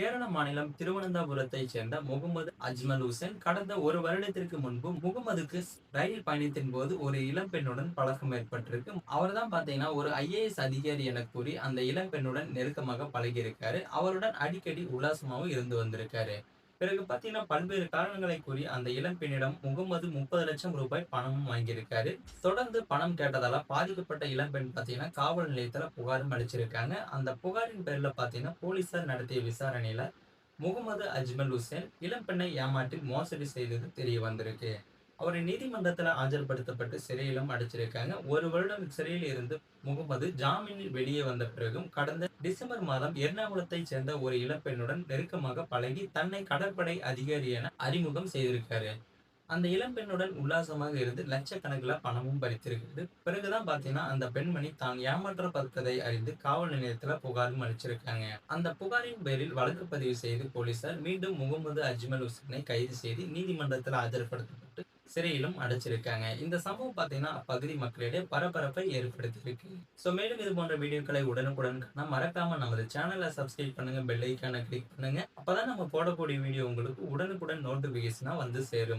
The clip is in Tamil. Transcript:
கேரள மாநிலம் திருவனந்தபுரத்தைச் சேர்ந்த முகமது அஜ்மல் ஹுசேன் கடந்த ஒரு வருடத்திற்கு முன்பு முகமதுக்கு ரயில் பயணத்தின் போது ஒரு இளம் பெண்ணுடன் பழக்கம் ஏற்பட்டிருக்கு. அவர் தான் பாத்தீங்கன்னா ஒரு ஐஏஎஸ் அதிகாரி என கூறி அந்த இளம் பெண்ணுடன் நெருக்கமாக பழகியிருக்காரு. அவருடன் அடிக்கடி உல்லாசமாகவும் இருந்து வந்திருக்காரு. பிறகு பார்த்தீங்கன்னா பல்வேறு காரணங்களை கூறி அந்த இளம்பெண்ணிடம் முகமது முப்பது லட்சம் ரூபாய் பணமும் வாங்கியிருக்காரு. தொடர்ந்து பணம் கேட்டதால பாதிக்கப்பட்ட இளம்பெண் பார்த்தீங்கன்னா காவல் நிலையத்துல புகாரும் அளிச்சிருக்காங்க. அந்த புகாரின் பேர்ல பார்த்தீங்கன்னா போலீசார் நடத்திய விசாரணையில முகமது அஜ்மல் ஹுசேன் இளம்பெண்ணை ஏமாற்றி மோசடி செய்தது தெரிய வந்திருக்கு. அவரை நீதிமன்றத்தில் ஆஜர்படுத்தப்பட்டு சிறையிலும் அடைச்சிருக்காங்க. ஒரு வருடம் சிறையில் இருந்து முகமது ஜாமீனில் வெளியே வந்த பிறகும் கடந்த டிசம்பர் மாதம் எர்ணாகுளத்தைச் சேர்ந்த ஒரு இளம்பெண்ணுடன் நெருக்கமாக பழகி தன்னை கடற்படை அதிகாரி என அறிமுகம் செய்திருக்காரு. அந்த இளம்பெண்ணுடன் உல்லாசமாக இருந்து லட்சக்கணக்கில் பணமும் பறித்திருக்கிறது. பிறகுதான் பாத்தீங்கன்னா அந்த பெண்மணி தான் ஏமாற்றப்பட்டதை அறிந்து காவல் நிலையத்துல புகாரும் அளிச்சிருக்காங்க. அந்த புகாரின் பேரில் வழக்கு பதிவு செய்து போலீசார் மீண்டும் முகமது அஜ்மல் ஹுசேனை கைது செய்து நீதிமன்றத்தில் ஆஜர்படுத்தப்பட்டு சிறையிலும் அடைச்சிருக்காங்க இந்த சம்பவம் பார்த்தீங்கன்னா அப்பகுதி மக்களிடையே பரபரப்பை ஏற்படுத்தியிருக்கு. ஸோ மேலும் இது போன்ற வீடியோக்களை உடனுக்குடன் காண மறக்காம நமது சேனலை சப்ஸ்கிரைப் பண்ணுங்க பெல் ஐக்கானை கிளிக் பண்ணுங்க. அப்பதான் நம்ம போடக்கூடிய வீடியோ உங்களுக்கு உடனுக்குடன் நோட்டிபிகேஷனா வந்து சேரும்.